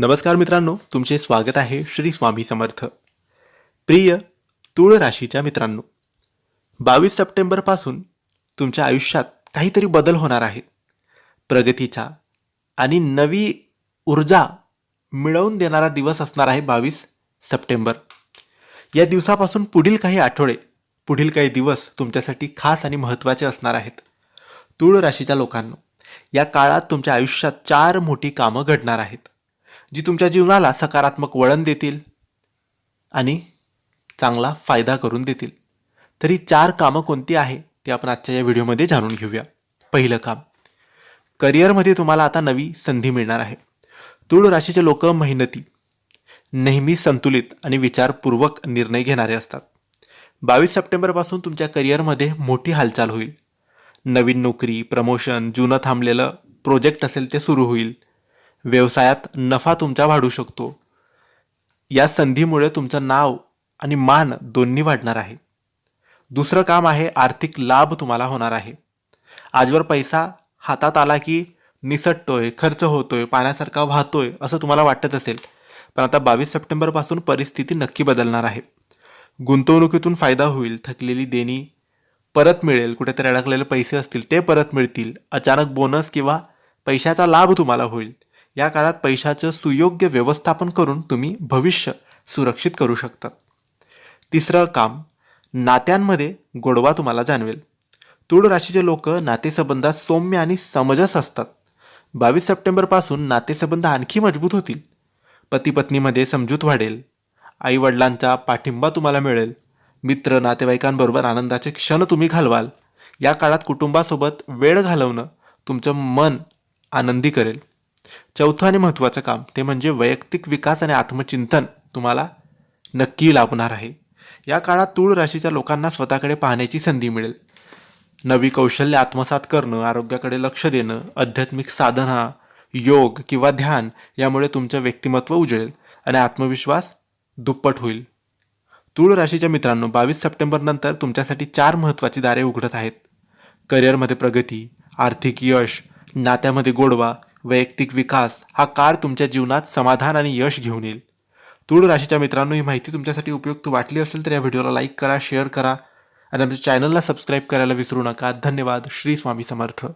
नमस्कार मित्रांनो तुमचे स्वागत आहे श्री स्वामी समर्थ. प्रिय तूळ राशीच्या मित्रांनो बावीस सप्टेंबरपासून तुमच्या आयुष्यात काहीतरी बदल होणार आहे. प्रगतीचा आणि नवी ऊर्जा मिळवून देणारा दिवस असणार आहे बावीस सप्टेंबर. या दिवसापासून पुढील काही आठवडे पुढील काही दिवस तुमच्यासाठी खास आणि महत्त्वाचे असणार आहेत. तूळ राशीच्या लोकांनो या काळात तुमच्या आयुष्यात चार मोठी कामं घडणार आहेत. जी तुमच्या जीवनाला सकारात्मक वळण देतील आणि चांगला फायदा करून देतील. तरी चार कामं कोणती आहे ते आपण आजच्या या व्हिडिओमध्ये जाणून घेऊया. पहिलं काम करिअरमध्ये तुम्हाला आता नवी संधी मिळणार आहे. तूळ राशीचे लोक मेहनती नेहमी संतुलित आणि विचारपूर्वक निर्णय घेणारे असतात. बावीस सप्टेंबरपासून तुमच्या करिअरमध्ये मोठी हालचाल होईल. नवीन नोकरी प्रमोशन जुनं थांबलेलं प्रोजेक्ट असेल ते सुरू होईल. व्यवसायात नफा तुमचा वाढू शकतो. या संधीमुळे तुमचं नाव आणि मान दोन्ही वाढणार आहे. दुसरं काम आहे आर्थिक लाभ तुम्हाला होणार आहे. आजवर पैसा हातात आला की निसटतोय खर्च होतोय पाण्यासारखा वाहतोय असं तुम्हाला वाटत असेल. पण आता बावीस सप्टेंबरपासून परिस्थिती नक्की बदलणार आहे. गुंतवणुकीतून फायदा होईल थकलेली देणी परत मिळेल कुठेतरी अडकलेले पैसे असतील ते परत मिळतील अचानक बोनस किंवा पैशाचा लाभ तुम्हाला होईल. या काळात पैशाचं सुयोग्य व्यवस्थापन करून तुम्ही भविष्य सुरक्षित करू शकता. तिसरं काम नात्यांमध्ये गोडवा तुम्हाला जाणवेल. तूळ राशीचे लोक नातेसंबंधात सौम्य आणि समजस असतात. बावीस सप्टेंबरपासून नातेसंबंध आणखी मजबूत होतील. पती पत्नीमध्ये समजूत वाढेल. आईवडिलांचा पाठिंबा तुम्हाला मिळेल. मित्र नातेवाईकांबरोबर आनंदाचे क्षण तुम्ही घालवाल. या काळात कुटुंबासोबत वेळ घालवणं तुमचं मन आनंदी करेल. चौथं आणि महत्त्वाचं काम ते म्हणजे वैयक्तिक विकास आणि आत्मचिंतन तुम्हाला नक्की लाभणार आहे. या काळात तूळ राशीच्या लोकांना स्वतःकडे पाहण्याची संधी मिळेल. नवी कौशल्य आत्मसात करणं आरोग्याकडे लक्ष देणं आध्यात्मिक साधना योग किंवा ध्यान यामुळे तुमचं व्यक्तिमत्व उजळेल आणि आत्मविश्वास दुप्पट होईल. तूळ राशीच्या मित्रांनो बावीस सप्टेंबर नंतर तुमच्यासाठी चार महत्त्वाची दारे उघडत आहेत. करिअरमध्ये प्रगती आर्थिक यश नात्यामध्ये गोडवा वैयक्तिक विकास हा काळ तुमच्या जीवनात समाधान आणि यश घेऊन येईल. तूळ राशीच्या मित्रांनो ही माहिती तुमच्यासाठी उपयुक्त वाटली असेल तर या व्हिडिओला लाईक करा शेअर करा आणि आमच्या चॅनलला सबस्क्राईब करायला विसरू नका. धन्यवाद. श्री स्वामी समर्थ.